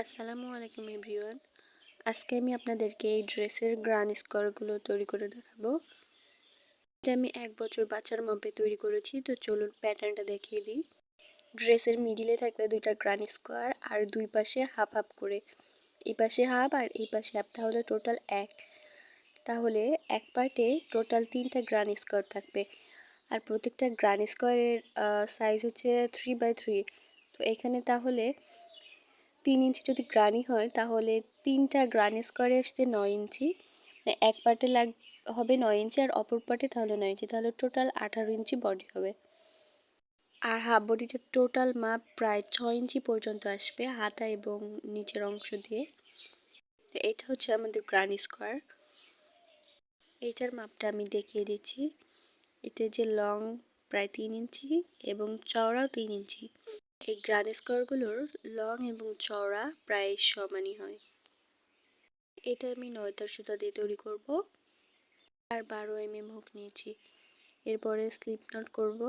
আসসালামু আলাইকুম এভরিওয়ান। আজকে আমি আপনাদেরকে এই ড্রেসের গ্রান স্কোয়ারগুলো তৈরি করে দেখাবো। এটা আমি এক বছর বাচ্চার মাপে তৈরি করেছি, তো চলুন প্যাটার্নটা দেখিয়ে দিই। ড্রেসের মিডিলে থাকবে দুইটা গ্রান স্কোয়ার আর দুই পাশে হাফ হাফ করে। এই পাশে হাফ আর এই পাশে হাফ, তাহলে টোটাল এক। তাহলে এক পার্টে টোটাল তিনটা গ্রান স্কোয়ার থাকবে। আর প্রত্যেকটা গ্রান স্কোয়ারের সাইজ হচ্ছে থ্রি বাই থ্রি তো এখানে তাহলে তিন ইঞ্চি যদি গ্রানি হয়, তাহলে তিনটা গ্রানি স্কোয়ারে আসতে নয় ইঞ্চি। এক পার্টে লাগ, হবে নয় ইঞ্চি আর অপর পার্টে তাহলে নয় ইঞ্চি। তাহলে টোটাল আঠারো ইঞ্চি বডি হবে। আর হাফ বডিটার টোটাল মাপ প্রায় ছয় ইঞ্চি পর্যন্ত আসবে হাতা এবং নিচের অংশ দিয়ে। এটা হচ্ছে আমাদের গ্রানি স্কোয়ার এইটার মাপটা আমি দেখিয়ে দিচ্ছি। এটা যে লং প্রায় তিন ইঞ্চি এবং চওড়াও তিন ইঞ্চি। এই গ্রান স্কোয়ারগুলোর লং এবং চওড়া প্রায় সমানই হয়। এটা আমি নয়তার সুতা দিয়ে তৈরি করব। আর বারো এম এম হুক নিয়েছি। এরপরে স্লিপ নট করব।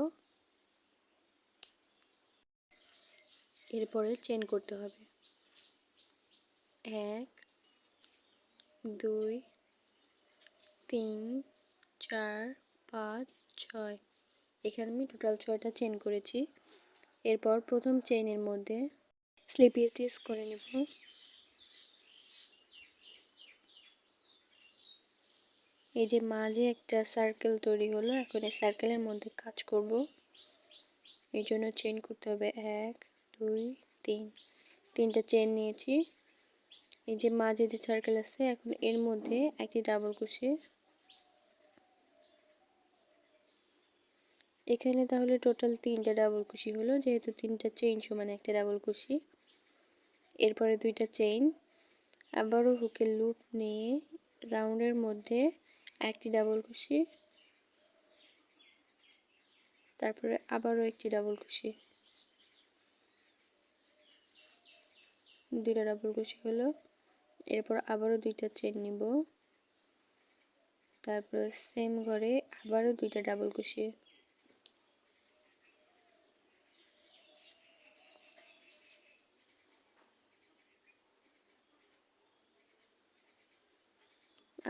এরপরে চেন করতে হবে। এক, দুই, তিন, চার, পাঁচ, ছয়। এখানে আমি টোটাল ছয়টা চেন করেছি। এরপর প্রথম চেইনের মধ্যে স্লিপ স্টিচ করে নেব। এই যে মাঝে একটা সার্কেল তৈরি হলো, এখন এই সার্কেলের মধ্যে কাজ করব। এই জন্য চেন করতে হবে এক, দুই, তিন। তিনটা চেন নিয়েছি। এই যে মাঝে যে সার্কেল আছে, এখন এর মধ্যে একটি ডাবল কুশি এখানে তাহলে টোটাল তিনটা ডাবল কুশি হলো, যেহেতু তিনটা চেইন সমান একটা ডাবল কুশি। এরপরে দুইটা চেইন আবারও হুকের লুপ নিয়ে রাউন্ডের মধ্যে একটি ডাবল কুশি। তারপরে আবারও একটি ডাবল কুশি। দুইটা ডাবল কুশি হলো। এরপর আবারও দুইটা চেন নিব। তারপর সেম ঘরে আবারও দুইটা ডাবল কুশি।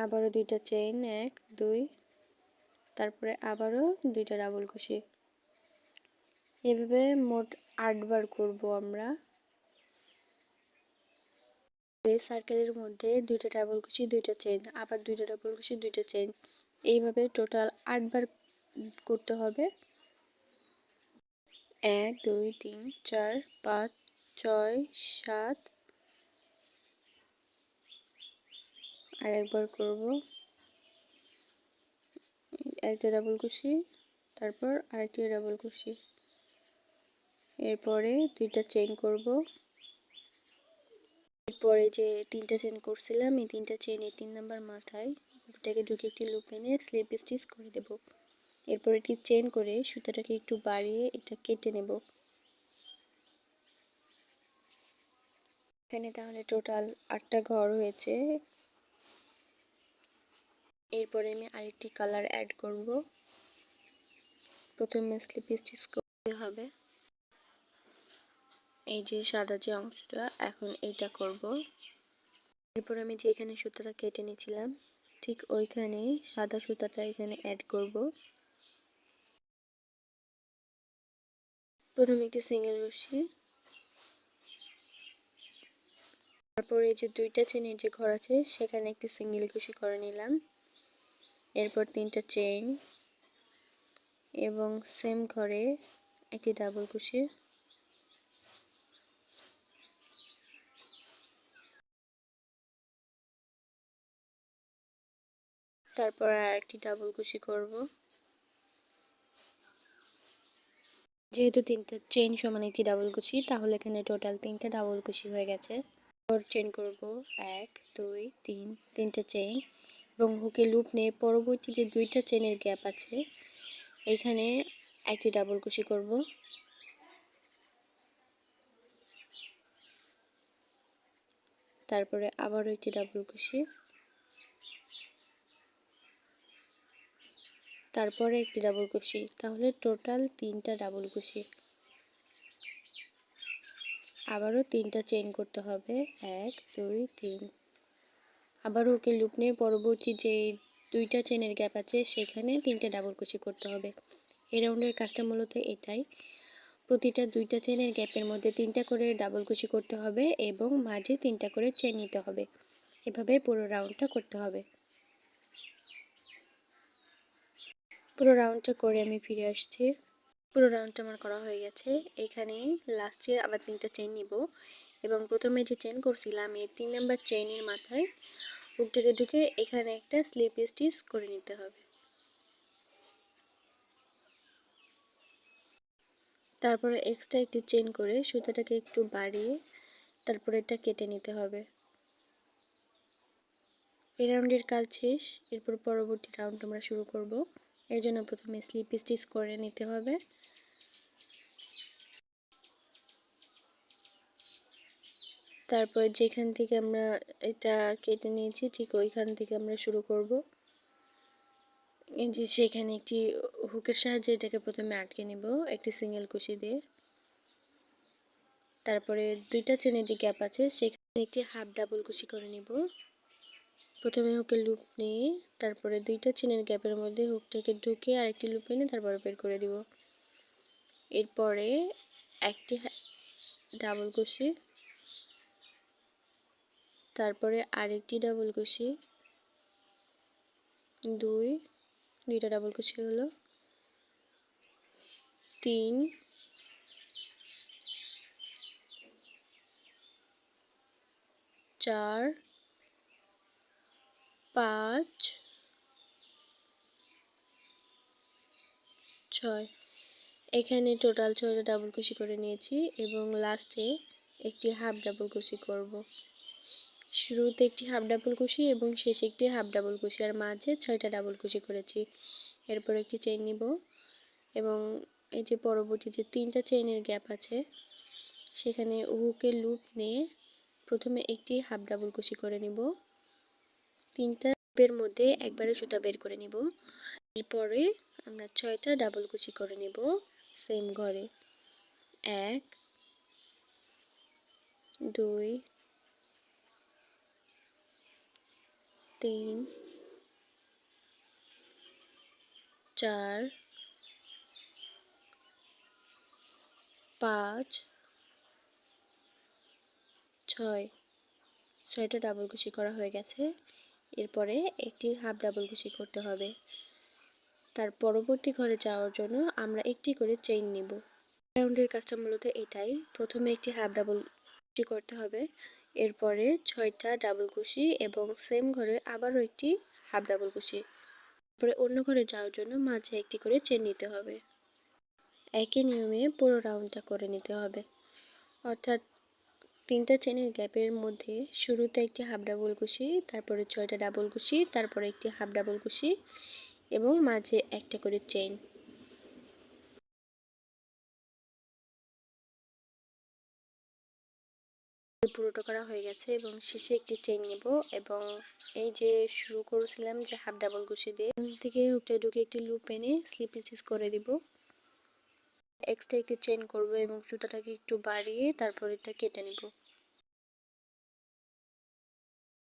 আবারও দুইটা চেইন এক, দুই, তারপরে আবারও দুইটা ডাবল কুশি এভাবে মোট আটবার করব আমরা। সার্কেলের মধ্যে দুইটা ডাবল কুশি দুইটা চেইন আবার দুইটা ডাবল কুশি দুইটা চেইন এইভাবে টোটাল আটবার করতে হবে। এক, দুই, তিন, চার, পাঁচ, ছয়, সাত আর একবার করব। একটা ডাবল কুশি তারপর আরেকটি ডাবল কুশি এরপরে দুইটা চেইন করব। এরপরে যে তিনটা চেন করছিলাম, এই তিনটা এই তিন নাম্বার মাথায় এটাকে ঢুকে একটি লুপ এনে স্লিপ স্টিচ করে দেব। এরপর এটি চেন করে সুতাটাকে একটু বাড়িয়ে এটা কেটে নেব। এখানে তাহলে টোটাল আটটা ঘর হয়েছে। এরপরে আমি আরেকটি কালার অ্যাড করব। প্রথমে স্লিপ স্টিচ করতে হবে। এই যে সাদা যে অংশটা, এখন এইটা করব। এরপর আমি যেখানে সুতাটা কেটে নিয়েছিলাম, ঠিক ওইখানে সাদা সুতাটা এখানে অ্যাড করব। প্রথমে একটি সিঙ্গেল রশি তারপর এই যে দুইটা চেনের যে ঘর আছে, সেখানে একটি সিঙ্গেল কুশি করে নিলাম। এরপর তিনটা চেইন এবং সেম ঘরে একটি ডাবল কুশি। তারপর আর একটি ডাবল কুশি করব। যেহেতু তিনটা চেইন সমান একটি ডাবল কুশি, তাহলে এখানে টোটাল তিনটা ডাবল কুশি হয়ে গেছে। চেন করব। এক, দুই, তিন, তিনটা চেইন এবং হুকে লুপ নিয়ে পরবর্তী যে দুইটা চেনের গ্যাপ আছে। এখানে একটি ডাবল কুশি করব। তারপরে আবারও একটি ডাবল কুশি তারপরে একটি ডাবল কুশি তাহলে টোটাল তিনটা ডাবল কুশি আবারও তিনটা চেন করতে হবে। এক, দুই, তিন আবারও ওকে লুপ নিয়ে পরবর্তী যে দুইটা চেনের গ্যাপ আছে, সেখানে তিনটে ডাবল কুচি করতে হবে। এই রাউন্ডের কাজটা মূলত এটাই। প্রতিটা দুইটা চেনের গ্যাপের মধ্যে তিনটা করে ডাবল কুচি করতে হবে এবং মাঝে তিনটা করে চেন নিতে হবে। এভাবে পুরো রাউন্ডটা করতে হবে। পুরো রাউন্ডটা করে আমি ফিরে আসছি। পুরো রাউন্ডটা আমার করা হয়ে গেছে। এখানে লাস্টে আবার তিনটা চেন নিব। এবং প্রথমে যে চেন করছিলাম, এই তিন নাম্বার চেনের মাথায় বুক থেকে ঢুকে এখানে একটা স্লিপ স্টিচ করে নিতে হবে। তারপরে এক্সট্রা একটি চেন করে সুতাটাকে একটু বাড়িয়ে তারপরে এটা কেটে নিতে হবে। এই রাউন্ডের কাজ শেষ, এরপর পরবর্তী রাউন্ড আমরা শুরু করব। এর জন্য প্রথমে স্লিপ স্টিচ করে নিতে হবে। তারপর যেখান থেকে আমরা এটা কেটে নিয়েছি, ঠিক ওইখান থেকে আমরা শুরু করব। এই যে সেখানে একটি হুকের সাহায্যে এটাকে প্রথমে আটকে নিব, একটি সিঙ্গেল কুশি দিয়ে। তারপরে দুইটা চেনের যে গ্যাপ আছে, সেখানে একটি হাফ ডাবল কুশি করে নিব। প্রথমে হুকের লুপ নিয়ে, তারপরে দুইটা চেনের গ্যাপের মধ্যে হুকটাকে ঢুকে আরেকটি লুপ এনে তারপরে বের করে দিব। এরপরে একটি ডাবল কুশি তারপরে আরেকটি ডাবল কুশি দুই, দুইটা ডাবল কুশি হলো। তিন, চার, পাঁচ, ছয়। এখানে টোটাল ছয়টা ডাবল কুশি করে নিয়েছি এবং লাস্টে একটি হাফ ডাবল কুশি করব। শুরুতে একটি হাফ ডাবল কুশি এবং শেষে একটি হাফ ডাবল কুশি, আর মাঝে ছয়টা ডাবল কুশি করেছি। এরপর একটি চেইন নিব এবং এই যে পরবর্তী যে তিনটা চেইনের গ্যাপ আছে, সেখানে হুকের লুপ নিয়ে প্রথমে একটি হাফ ডাবল কুশি করে নিব। তিনটা লুপের মধ্যে একবারে সুতা বের করে নিব। এরপরে আমরা ছয়টা ডাবল কুচি করে নেব সেম ঘরে। এক, দুই তিন, চার, পাঁচ, ছয়। ছয়টা ডাবল কুচি করা হয়ে গেছে। এরপরে একটি হাফ ডাবল কুচি করতে হবে। তার পরবর্তী ঘরে যাওয়ার জন্য আমরা একটি করে চেইন নিব। রাউন্ডের কাজটা মূলত এটাই। প্রথমে একটি হাফ ডাবল করতে হবে। এরপরে ছয়টা ডাবল কুশি এবং সেম ঘরে আবারও একটি হাফ ডাবল কুশি। তারপরে অন্য ঘরে যাওয়ার জন্য মাঝে একটি করে চেন নিতে হবে। একই নিয়মে পুরো রাউন্ডটা করে নিতে হবে। অর্থাৎ তিনটা চেনের গ্যাপের মধ্যে শুরুতে একটি হাফ ডাবল কুশি, তারপরে ছয়টা ডাবল কুশি, তারপরে একটি হাফ ডাবল কুশি এবং মাঝে একটা করে চেইন পুরোটা করা হয়ে গেছে এবং শেষে একটি চেইন নেব এবং এই যে শুরু করেছিলাম যে হাফ ডাবল কুশি দিয়ে থেকে হুকটা ঢুকে একটি লুপ এনে স্লিপ স্টিচ করে দিব। এক্সট্রা একটি চেইন করব এবং সুতাটাকে একটু বাড়িয়ে তারপর এটা কেটে নিব।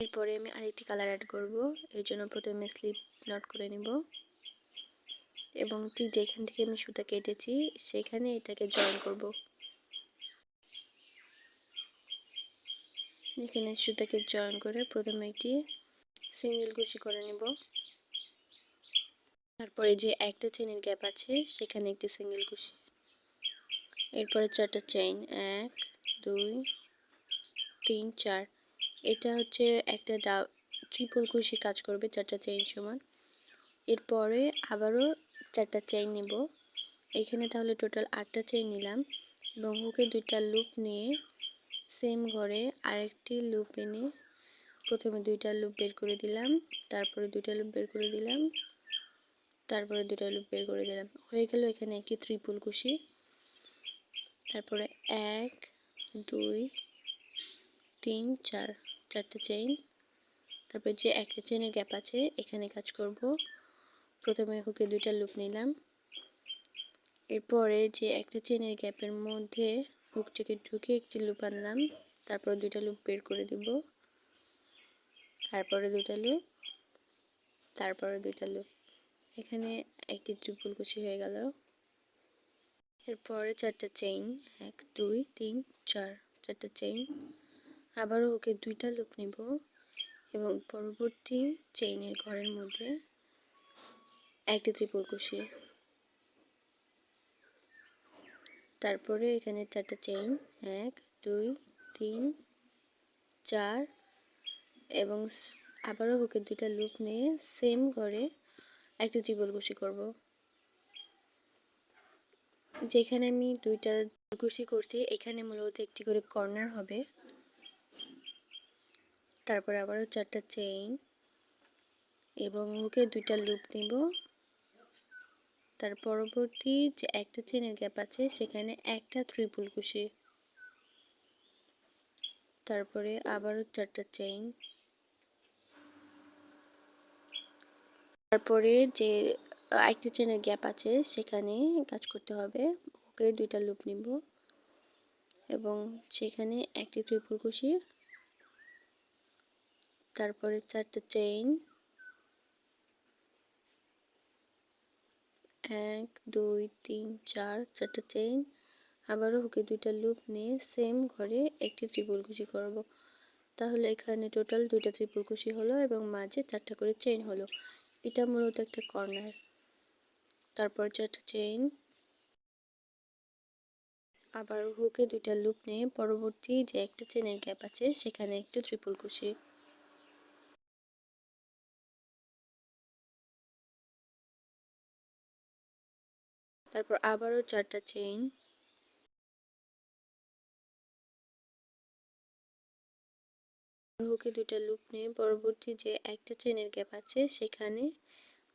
এরপরে আমি আরেকটি কালার অ্যাড করব, এর জন্য প্রথমে স্লিপ নট করে নিব। এবং ঠিক যেখান থেকে আমি সুতা কেটেছি, সেখানে এটাকে জয়েন করব। এখানে সুতাকে জয়েন করে প্রথমে একটি সিঙ্গেল কুচি করে নেব। তারপরে যে একটা চেনের গ্যাপ আছে, সেখানে একটি সিঙ্গেল কুচি এরপরে চারটা চেইন এক, দুই, তিন, চার। এটা হচ্ছে একটা ডা ট্রিপল কুশি কাজ করবে চারটা চেইন সমান। এরপরে আবারও চারটা চেইন নেব। এখানে তাহলে টোটাল আটটা চেইন নিলাম। এবং হুকে দুইটা লুপ নিয়ে সেম ঘরে আরেকটি লুপ এনে প্রথমে দুইটা লুপ বের করে দিলাম, তারপরে দুইটা লুপ বের করে দিলাম, তারপরে দুইটা লুপ বের করে দিলাম। হয়ে গেল এখানে একটি ত্রিপুল কুশি তারপরে এক, দুই, তিন, চার, চারটে চেইন তারপরে যে একটা চেনের গ্যাপ আছে, এখানে কাজ করব। প্রথমে হুকে দুইটা লুপ নিলাম। এরপরে যে একটা চেনের গ্যাপের মধ্যে হুকটিকে ঢুকে একটি লুপ আনলাম। তারপর দুইটা লুপ বের করে দিব। তারপরে দুইটা লুপ তারপরে দুইটা লুপ এখানে একটি ত্রিপুল কুচি হয়ে গেল। এরপরে চারটা চেইন এক, দুই, তিন, চার, চারটা চেইন আবারও ওকে দুইটা লুপ নিব এবং পরবর্তী চেইনের ঘরের মধ্যে একটি ত্রিপুল কুচি তারপরে এখানে চারটা চেইন এক, দুই তিন, চার এবং আবারও হুকের দুইটা লুপ নিয়ে সেম করে একটা কুশি করব। যেখানে আমি দুইটা কুশি করছি, এখানে মূলত একটি করে কর্নার হবে। তারপরে আবারও চারটা চেইন এবং হুকে দুইটা লুপ নিব। তার পরবর্তী যে একটা চেনের গ্যাপ আছে, সেখানে একটা ত্রিপুল কুশি তারপরে আবারও চারটা চেইন তারপরে যে একটা চেনের গ্যাপ আছে, সেখানে কাজ করতে হবে। ওকে দুইটা লুপ নিব। এবং সেখানে একটি ত্রিপুল কুশি তারপরে চারটা চেইন এক, দুই, তিন, চার, চারটা চেইন আবারও হুকে দুইটা লুপ নিয়ে সেম ঘরে একটি ত্রিপুল কুশি করব। তাহলে এখানে টোটাল দুইটা ত্রিপুল কুশি হলো এবং মাঝে চারটা করে চেইন হলো। এটা মূলত একটা কর্নার তারপর চারটা চেইন আবার হুকে দুইটা লুপ নিয়ে পরবর্তী যে একটা চেনের গ্যাপ আছে, সেখানে একটু ত্রিপুল কুশি তারপর আবারও চারটা চেইন হুকে দুইটা লুপ নিয়ে পরবর্তী যে একটা চেনের গ্যাপ আছে, সেখানে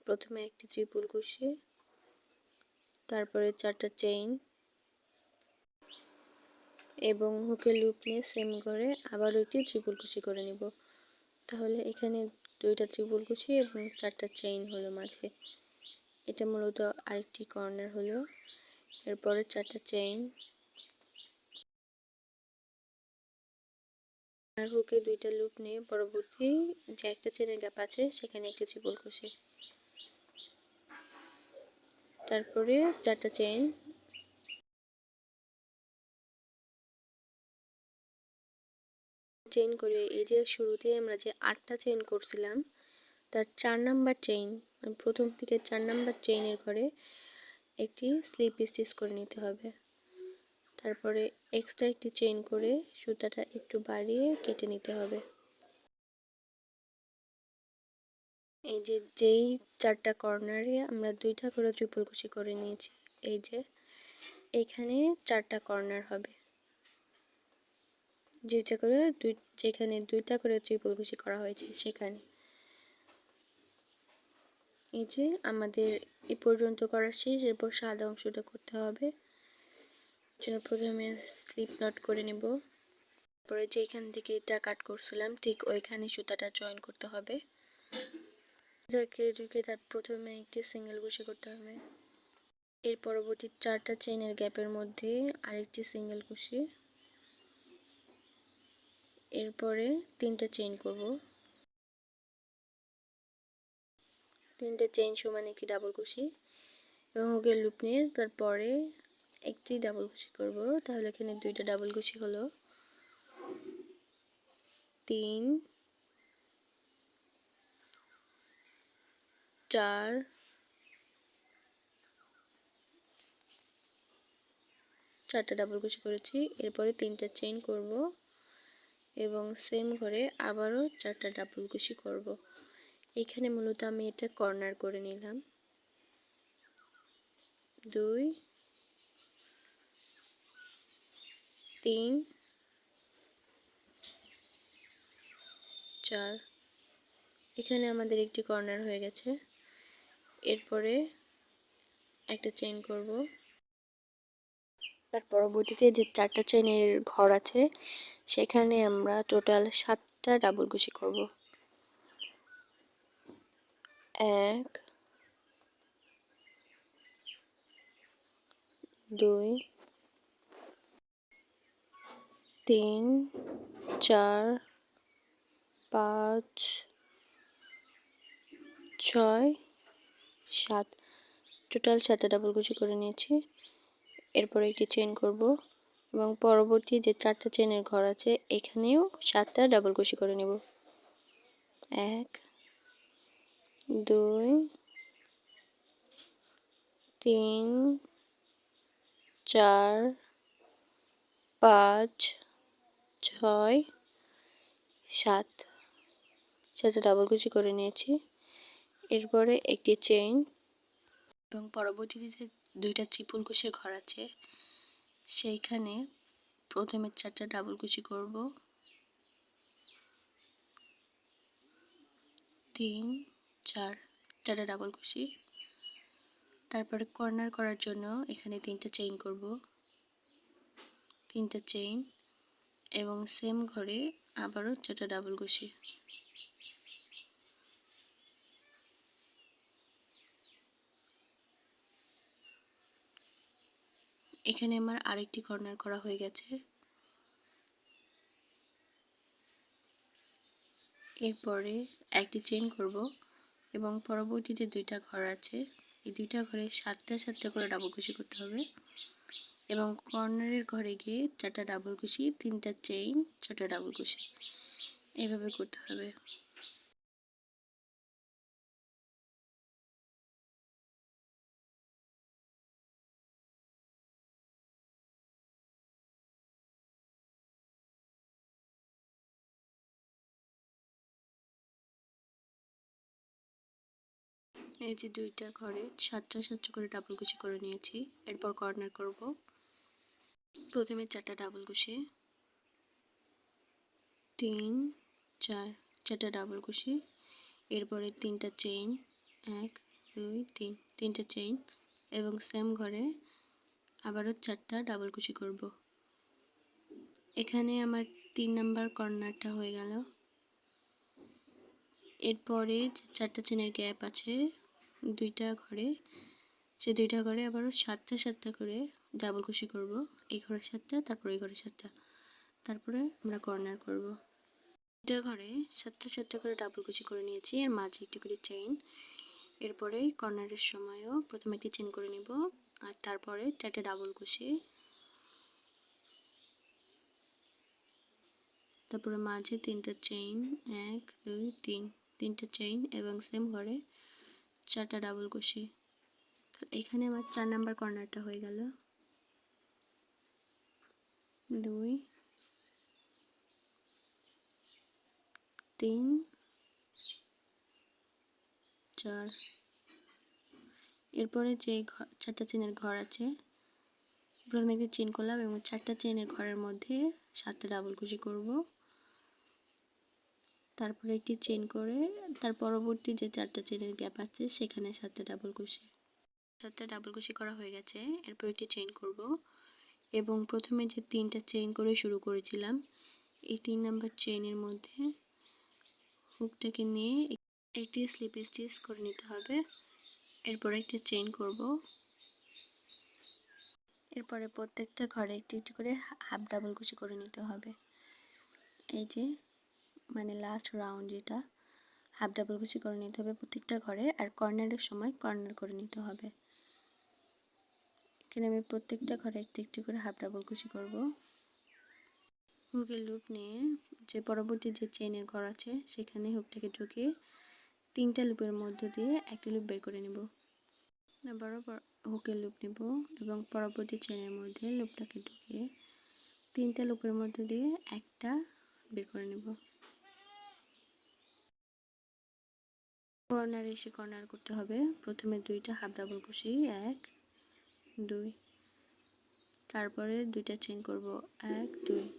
প্রথমে একটি ত্রিপুল কুশি তারপরে চারটা চেইন এবং হুকে লুপ নিয়ে সেম করে আবার একটি ত্রিপুল কুশি করে নিব। তাহলে এখানে দুইটা ত্রিপুল কুশি এবং চারটা চেইন হলো মাঝে। এটা মূলত আরেকটি কর্নার হলো। এরপরে চারটা চেইন আর হুকে দুইটা লুপ নিয়ে পরবর্তী যে একটা চেনের গ্যাপ আছে, সেখানে একটি ত্রিপুল কুশি তারপরে চারটা চেইন চেইন করে এই যে শুরুতে আমরা যে আটটা চেইন করছিলাম, তার চার নাম্বার চেইন প্রথম থেকে চার নাম্বার চেইনের ঘরে একটি স্লিপ স্টিচ করে নিতে হবে। তারপরে এক্সট্রা একটি চেইন করে সুতাটা একটু বাড়িয়ে কেটে নিতে হবে। এই যে যেই চারটা কর্নারে আমরা দুইটা করে ট্রিপল কুশি করে নিয়েছি, এই যে এখানে চারটা কর্নার হবে। যেটা করে দুই, যেখানে দুইটা করে ট্রিপল কুশি করা হয়েছে সেখানে। এই যে আমাদের এ পর্যন্ত করা শেষ, এরপর সাদা অংশটা করতে হবে। জন্য প্রথমে স্লিপ নট করে নেব। তারপরে যেখান থেকে এটা কাট করছিলাম, ঠিক ওইখানে সুতাটা জয়েন করতে হবে। এটাকে ঢুকে তার প্রথমে একটি সিঙ্গেল কুশি করতে হবে। এর পরবর্তী চারটা চেইনের গ্যাপের মধ্যে আরেকটি সিঙ্গেল কুশি এরপরে তিনটা চেইন করব। তিনটে চেইন সমান একটি ডাবল কুশি এবং হুকের লুপ নিয়ে তারপরে একটি ডাবল কুশি করব। তাহলে এখানে দুইটা ডাবল কুশি হলো। তিন, চার, চারটা ডাবল কুচি করেছি। এরপরে তিনটা চেইন করব এবং সেম ঘরে আবারও চারটা ডাবল কুচি করব। এখানে মূলত আমি এটা কর্নার করে নিলাম। দুই তিন, চার। এখানে আমাদের একটি কর্নার হয়ে গেছে। এরপরে একটা চেইন করব। তার পরবর্তীতে যে চারটা চেইনের ঘর আছে, সেখানে আমরা টোটাল সাতটা ডাবল কুচি করব। এক, দুই তিন, চার, পাঁচ, ছয়, সাত। টোটাল সাতটা ডাবল কুচি করে নিয়েছি। এরপরে একটি চেন করব এবং পরবর্তী যে চারটা চেনের ঘর আছে, এখানেও সাতটা ডাবল কুচি করে নেব। এক, দুই, তিন, চার, পাঁচ ছয়, সাত সাথে ডাবল কুচি করে নিয়েছি। এরপরে একটি চেইন এবং পরবর্তীতে দুইটা চিপুল কুচির ঘর আছে। সেইখানে প্রথমে চারটা ডাবল কুচি করব। তিন, চার, চারটা ডাবল কুচি। তারপরে কর্নার করার জন্য এখানে তিনটা চেইন করব। তিনটা চেইন এবং সেম ঘরে আবারও চারটা ডাবল কুচি এখানে আমার আরেকটি কর্নার করা হয়ে গেছে। এরপরে একটি চেন করব এবং পরবর্তীতে দুইটা ঘর আছে। এই দুইটা ঘরে সাতটা সাতটা করে ডাবল কুশি করতে হবে। এবং কর্নারের ঘরে গিয়ে চারটা ডাবল কুশি তিনটা চেইন চারটা ডাবল কুশি এইভাবে করতে হবে। এই যে দুইটা ঘরে সাতটা সাতটা করে ডাবল কুচি করে নিয়েছি। এরপর কর্নার করব। প্রথমে চারটা ডাবল কুচি তিন, চার, চারটা ডাবল কুচি এরপরে তিনটা চেইন এক, দুই, তিন, তিনটা চেইন এবং সেম ঘরে আবারও চারটা ডাবল কুচি করব। এখানে আমার তিন নাম্বার কর্নারটা হয়ে গেল। এরপরে চারটা চেনের গ্যাপ আছে, দুইটা ঘরে, সে দুইটা ঘরে আবারও সাতটা সাতটা করে ডাবল কুশি করব। এই ঘরের সাতটা, তারপর এই ঘরের সাতটা। তারপরে আমরা কর্নার করব। দুইটা ঘরে সাতটা সাতটা করে ডাবল কুশি করে নিয়েছি, এর মাঝে একটু করে চেইন এরপরে কর্নারের সময়ও প্রথমে একটি চেন করে নিব, আর তারপরে চারটে ডাবল কুশি তারপরে মাঝে তিনটা চেইন এক, দুই, তিন, তিনটা চেইন এবং সেম ঘরে চারটা ডাবল কুশি এখানে আমার চার নাম্বার কর্নারটা হয়ে গেল। দুই, তিন, চার। এরপরে যে ঘর চারটা চেনের ঘর আছে, প্রথমে একটি চেন করলাম এবং চারটা চেনের ঘরের মধ্যে সাতটা ডাবল কুশি করব। তারপরে একটি চেন করে, তার পরবর্তী যে চারটা চেনের গ্যাপ আছে, সেখানে সাতটা ডাবল কুশি। সাতটা ডাবল কুশি করা হয়ে গেছে, এরপর একটি চেন করব। এবং প্রথমে যে তিনটা চেন করে শুরু করেছিলাম, এই তিন নাম্বার চেনের মধ্যে হুকটাকে নিয়ে একটি স্লিপ স্টিচ করে নিতে হবে। এরপর একটি চেন করব। এরপরে প্রত্যেকটা ঘরে একটি একটি করে হাফ ডাবল কুচি করে নিতে হবে। এই যে মানে লাস্ট রাউন্ড যেটা হাফ ডাবল কুচি করে নিতে হবে প্রত্যেকটা ঘরে আর কর্নারের সময় কর্নার করে নিতে হবে। এখানে আমি প্রত্যেকটা ঘরে একটি একটি করে হাফ ডাবল কুচি করব। হুকের লুপ নিয়ে যে পরবর্তী যে চেনের ঘর আছে, সেখানে হুকটাকে ঢুকিয়ে তিনটা লুপের মধ্য দিয়ে একটি লুপ বের করে নেব। আবারও হুকের লুপ নেব এবং পরবর্তী চেনের মধ্যে লুপটাকে ঢুকিয়ে তিনটা লুপের মধ্য দিয়ে একটা বের করে নেব। কর্নার এসে কর্নার করতে হবে। প্রথমে দুইটা হাফ ডাবল কুশি, এক দুই। তারপরে দুইটা চেন করব, এক, দুই।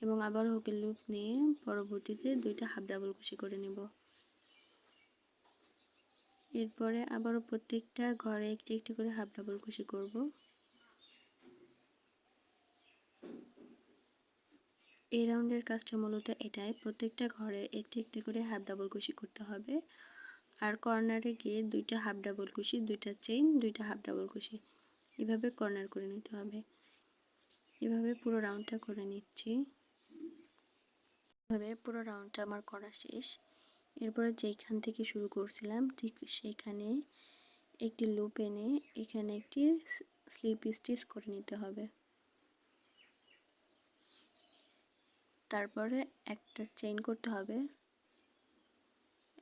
এবং আবার হুকের লুপ নিয়ে পরবর্তীতে দুইটা হাফ ডাবল কুশি করে নেব। এরপরে আবারও প্রত্যেকটা ঘরে একটি একটি করে হাফ ডাবল কুশি করব। এই রাউন্ডের কাজটা মূলত এটাই, প্রত্যেকটা ঘরে একটি একটি করে হাফ ডাবল কুশি করতে হবে। আর কর্নারে গিয়ে দুইটা হাফ ডাবল কুশি দুইটা চেইন দুইটা হাফ ডাবল কুশি এভাবে কর্নার করে নিতে হবে। এভাবে পুরো রাউন্ডটা করে নিচ্ছি। এভাবে পুরো রাউন্ডটা আমার করা শেষ। এরপরে যেখান থেকে শুরু করছিলাম, ঠিক সেখানে একটি লুপ এনে এখানে একটি স্লিপ স্টিচ করে নিতে হবে। তারপরে একটা চেইন করতে হবে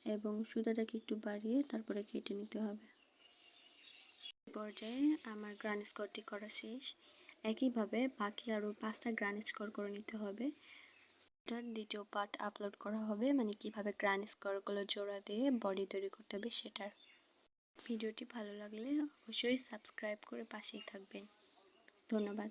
এবং সুতাটাকে একটু বাড়িয়ে তারপরে কেটে নিতে হবে। পর্যায়ে আমার গ্রান স্কোরটি করা শেষ। একইভাবে বাকি আরও পাঁচটা গ্রান স্কোর করে নিতে হবে। এটার দ্বিতীয় পার্ট আপলোড করা হবে মানে কীভাবে গ্রান স্কোরগুলো জোড়া দিয়ে বডি তৈরি করতে হবে সেটার। ভিডিওটি ভালো লাগলে অবশ্যই সাবস্ক্রাইব করে পাশেই থাকবেন। ধন্যবাদ।